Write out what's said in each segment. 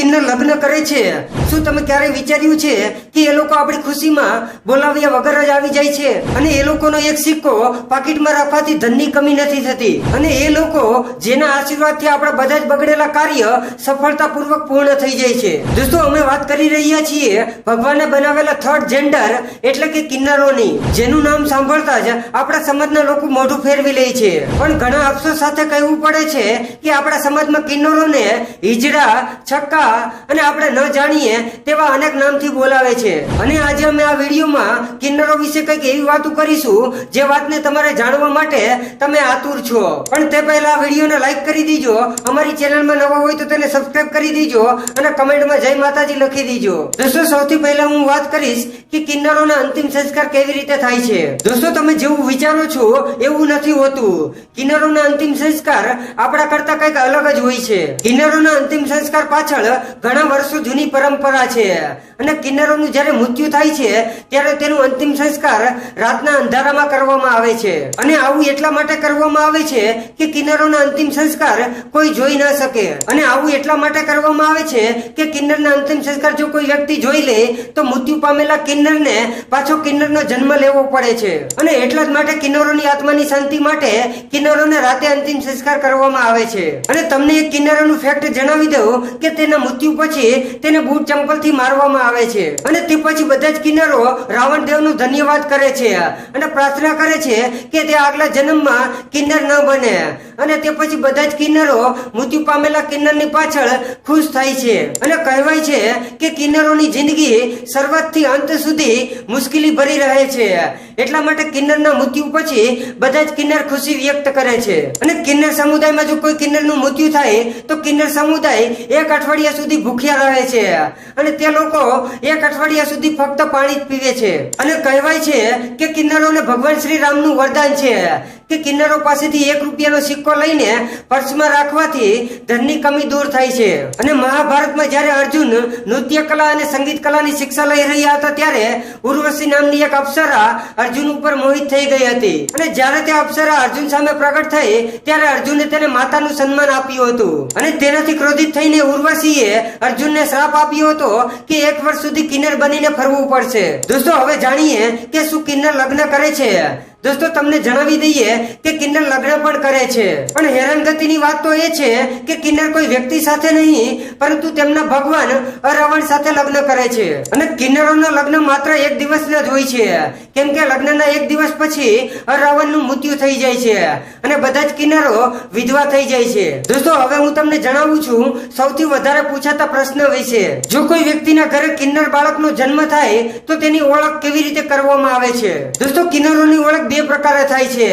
કિન્નર લગ્ન કરે છે. શું તમે ક્યારેય વિચાર્યું છે કે એ લોકો આપણી ખુશીમાં બોલાવ્યા વગર જ આવી જાય છે? અને એ લોકોનો એક સિક્કો પાકીટમાં રાખવાથી ધનની કમી નથી થતી. અને એ લોકો જેના આશીર્વાદથી આપણા બધા જ બગડેલા કાર્ય સફળતાપૂર્વક પૂર્ણ થઈ જાય છે. દોસ્તો, અમે વાત કરી રહ્યા છીએ ભગવાને બનાવેલા થર્ડ જેન્ડર એટલે કે કિન્નરોની, જેનું નામ સાંભળતા જ આપણા સમાજના લોકો મોઢું ફેરવી લે છે. પણ ઘણા અફસોસ સાથે કહેવું પડે છે કે આપણા સમાજમાં કિન્નરોને હિજડા, છક્કા અને આપણે ન જાણીએ તેવા અનેક નામથી બોલાવે છે. અને આજે અમે આ વિડીયોમાં કિન્નરો વિશે કંઈક એવી વાતો કરીશું, જે વાતને તમારે જાણવા માટે તમે આતુર છો. પણ તે પહેલા આ વિડીયોને લાઈક કરી દીજો. અમારી ચેનલમાં નવા હોય તો તેને સબસ્ક્રાઇબ કરી દીજો અને કમેન્ટમાં જય માતાજી લખી દીજો. દોસ્તો, સૌથી પહેલા હું વાત કરીશ કે કિન્નરોના અંતિમ સંસ્કાર કેવી રીતે થાય છે. દોસ્તો, તમે જેવું વિચારો છો એવું નથી હોતું. કિન્નરોના અંતિમ સંસ્કાર આપણા કરતા કંઈક અલગ જ હોય છે. કિન્નરોના અંતિમ સંસ્કાર પાછળ ઘણા વર્ષો જૂની પરંપરા છે. અને કિન્નરોનું જ્યારે મૃત્યુ થાય છે, ત્યારે તેનું અંતિમ સંસ્કાર રાતના અંધારામાં કરવામાં આવે છે. અને આવું એટલા માટે કરવામાં આવે છે કે કિન્નરોના અંતિમ સંસ્કાર કોઈ જોઈ ના શકે. અને આવું એટલા માટે કરવામાં આવે છે કે કિન્નરના અંતિમ સંસ્કાર જો કોઈ વ્યક્તિ જોઈ લે, તો મૃત્યુ પામેલા કિન્નરને પાછો કિન્નરનો જન્મ લેવો પડે છે. અને એટલા જ માટે કિન્નરોની આત્માની શાંતિ માટે કિન્નરોને રાતે અંતિમ સંસ્કાર કરવામાં આવે છે. અને તમને એક કિન્નરોનું ફેક્ટ જણાવી દઉં કે તેના મૃત્યુ પછી તેને બૂટ ચંપલથી મારવામાં આવે છે. અને તે પછી બધા જ કિન્નરો રાવણ દેવનું ધન્યવાદ કરે છે અને પ્રાર્થના કરે છે કે તે આગલા જન્મમાં કિન્નર ન બને. અને તે પછી બધા જ કિન્નરો મૃત્યુ પામેલા કિન્નરની પાછળ ખુશ થાય છે. અને કહેવાય છે કે કિન્નરોની જિંદગી શરૂઆતથી અંત સુધી મુશ્કેલી ભરી રહે છે. એટલા માટે કિન્નરના મૃત્યુ પછી બધા જ કિન્નર ખુશી વ્યક્ત કરે છે. અને કિન્નર સમુદાયમાં જો કોઈ કિન્નરનું મૃત્યુ થાય, તો કિન્નર સમુદાય એક અઠવાડિયા સુધી ભૂખ્યા રહે છે. અને તે લોકો એક અઠવાડિયા સુધી ફક્ત પાણી જ પીવે છે. અને કહેવાય છે કે કિન્નરોને ભગવાન શ્રી રામનું વરદાન છે. કે કિન્નરો પાસેથી એક રૂપિયાનો સિક્કો લઈને પર્સમાં રાખવાથી ધનની કમી દૂર થાય છે. અને મહાભારતમાં જ્યારે અર્જુન નૃત્ય કલા અને સંગીત કલાની શિક્ષા લઈ રહ્યા હતા ત્યારે ઉર્વશી નામની એક અપ્સરા અર્જુન ઉપર મોહિત થઈ ગઈ હતી. અને જ્યારે તે અપ્સરા અર્જુન સામે પ્રગટ થઈ, ત્યારે અર્જુને તેને માતાનું સન્માન આપ્યું હતું. અને તેનાથી ક્રોધિત થઈને ઉર્વશીએ અર્જુનને શ્રાપ આપ્યો હતો કે એક વર્ષ સુધી કિન્નર બનીને ફરવું પડશે. દોસ્તો, હવે જાણીએ કે શું કિન્નર લગ્ન કરે છે. દોસ્તો, તમને જણાવી દઈએ કે કિન્નર લગ્ન પણ કરે છે. પણ હેરાનગતિની વાત તો એ છે કે કિન્નર કોઈ વ્યક્તિ સાથે નહીં, પરંતુ તેમના ભગવાન અરાવણ સાથે લગ્ન કરે છે. અને કિન્નરોના લગ્ન માત્ર એક દિવસના જ હોય છે. કેમ કે લગ્નના એક દિવસ પછી અરાવણનું મૃત્યુ થઈ જાય છે. અને બધા જ કિન્નરો વિધવા થઈ જાય છે. દોસ્તો, હવે હું તમને જણાવું છું સૌથી વધારે પૂછાતા પ્રશ્ન વિશે. જો કોઈ વ્યક્તિના ઘરે કિન્નર બાળકનો જન્મ થાય, તો તેની ઓળખ કેવી રીતે કરવામાં આવે છે? દોસ્તો, કિન્નરોની ઓળખ બે પ્રકારે થાય છે.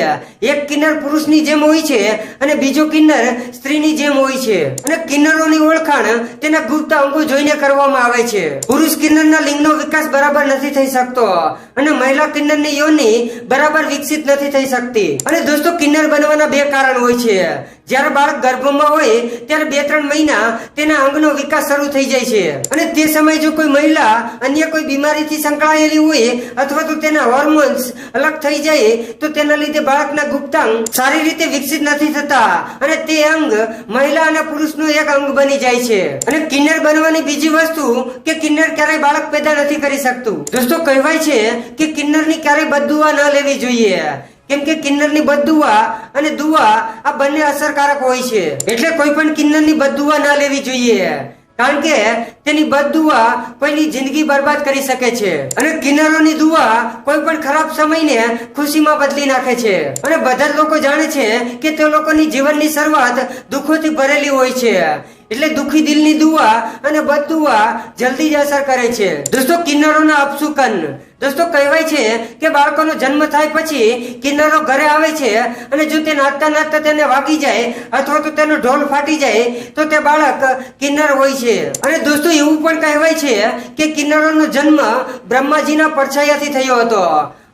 એક કિન્નર પુરુષની જેમ હોય છે અને બીજો કિન્નર સ્ત્રીની જેમ હોય છે. અને કિન્નરોની ઓળખાણ તેના ગુપ્ત અંગો જોઈને કરવામાં આવે છે. પુરુષ કિન્નરના લિંગનો વિકાસ બરાબર નથી થઈ શકતો અને મહિલા કિન્નરની યોની બરાબર વિકસિત નથી થઈ શકતી. અને દોસ્તો, કિન્નર બનવાના બે કારણ હોય છે. જ્યારે બાળક ગર્ભમાં હોય, ત્યારે બે ત્રણ મહિના તેના અંગનો વિકાસ શરૂ થઈ જાય છે. અને તે સમયે જો કોઈ મહિલા અન્ય કોઈ બીમારીથી સંકળાયેલી હોય અથવા તો તેના હોર્મોન્સ અલગ થઈ જાય, તો તેના લીધે બાળકના ગુપ્તાંગ સારી રીતે વિકસિત નથી થતા. અને તે અંગ મહિલા અને પુરુષનું એક અંગ બની જાય છે. અને કિન્નર બનવાની બીજી વસ્તુ કે કિન્નર ક્યારેય બાળક પેદા નથી કરી શકતું. દોસ્તો, કહેવાય છે કે કિન્નરની ક્યારેય બદુઆ ન લેવી જોઈએ. કેમ કે કિન્નરની બદુઆ અને દુઆ આ બંને અસરકારક હોય છે. એટલે કોઈ પણ કિન્નરની બદુઆ ના લેવી જોઈએ. કારણ કે તેની બદુઆ કોઈની જિંદગી બરબાદ કરી શકે છે. અને કિન્નરોની દુઆ કોઈ પણ ખરાબ સમયને ખુશીમાં બદલી નાખે છે. અને બધા લોકો જાણે છે કે તે લોકોની જીવનની શરૂઆત દુઃખોથી ભરેલી હોય છે. એટલે દુખી દિલની દુઆ અને બદુઆ જલ્દી જ અસર કરે છે. દોસ્તો, કિન્નરોના અપસુકન દોસ્તો, કહેવાય છે કે બાળકોનો જન્મ થાય પછી કિન્નરો ઘરે આવે છે અને જો તે નાચતા નાચતા તેને વાગી જાય અથવા તો તેનો ઢોલ ફાટી જાય, તો તે બાળક કિન્નર હોય છે. અને દોસ્તો, એવું પણ કહેવાય છે કે કિન્નરોનો જન્મ બ્રહ્માજીના પડછાયાથી થયો હતો.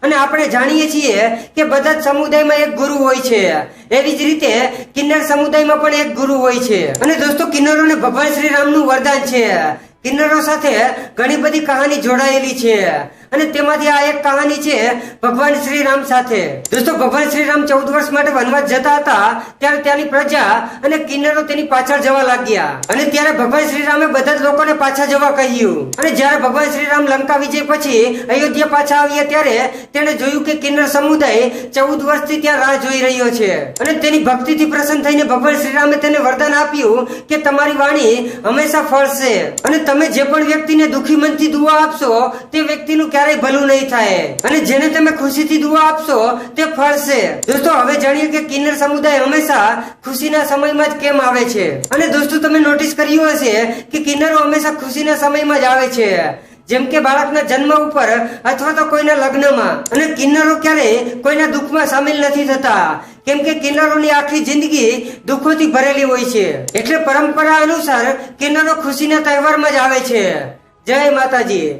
અને આપણે જાણીએ છીએ કે બધા જ સમુદાયમાં એક ગુરુ હોય છે. એવી જ રીતે કિન્નર સમુદાયમાં પણ એક ગુરુ હોય છે. અને દોસ્તો કિન્નરોને ભગવાન શ્રી રામનું વરદાન છે. કિન્નરો સાથે ઘણી બધી કહાની જોડાયેલી છે. અને તેમાંથી આ એક કહાની છે, ભગવાન શ્રી રામ સાથે. દોસ્તો, ભગવાન શ્રી રામ ચૌદ વર્ષ માટે વનવાસ જતા હતા, ત્યારે ત્યાંની પ્રજા અને કિન્નરો તેની પાછળ જવા લાગ્યા. અને ત્યારે ભગવાન શ્રી રામે બધા જ લોકોને પાછા જવા કહ્યું. અને જ્યારે ભગવાન શ્રી રામ લંકા વિજય પછી અયોધ્યા પાછા આવ્યા ત્યારે તેણે જોયું કે કિન્નર સમુદાય ચૌદ વર્ષથી ત્યાં રાહ જોઈ રહ્યો છે. અને તેની ભક્તિથી પ્રસન્ન થઈને ભગવાન શ્રી રામે તેને વરદાન આપ્યું કે તમારી વાણી હંમેશા ફળશે. અને તમે જે પણ વ્યક્તિને દુઃખી મનથી દુઆ આપશો, તે વ્યક્તિનું ક્યારેય ભલું નહીં થાય. અને જેને તમે ખુશીથી દુઆ આપશો, તે ફળશે. દોસ્તો, હવે જાણીએ કે કિન્નર સમુદાય હંમેશા ખુશીના સમયમાં જ કેમ આવે છે? અને દોસ્તો, તમે નોટિસ કર્યું હશે કે કિન્નરો હંમેશા ખુશીના સમયમાં જ આવે છે. જેમ કે બાળકના જન્મ ઉપર અથવા તો કોઈના લગ્નમાં. અને કિન્નરો ક્યારેય કોઈના દુઃખમાં સામેલ નથી થતા. કેમ કે કિન્નરોની આખી જિંદગી દુઃખોથી ભરેલી હોય છે. એટલે પરંપરા અનુસાર કિન્નરો ખુશીના તહેવારમાં જ આવે છે. જય માતાજી.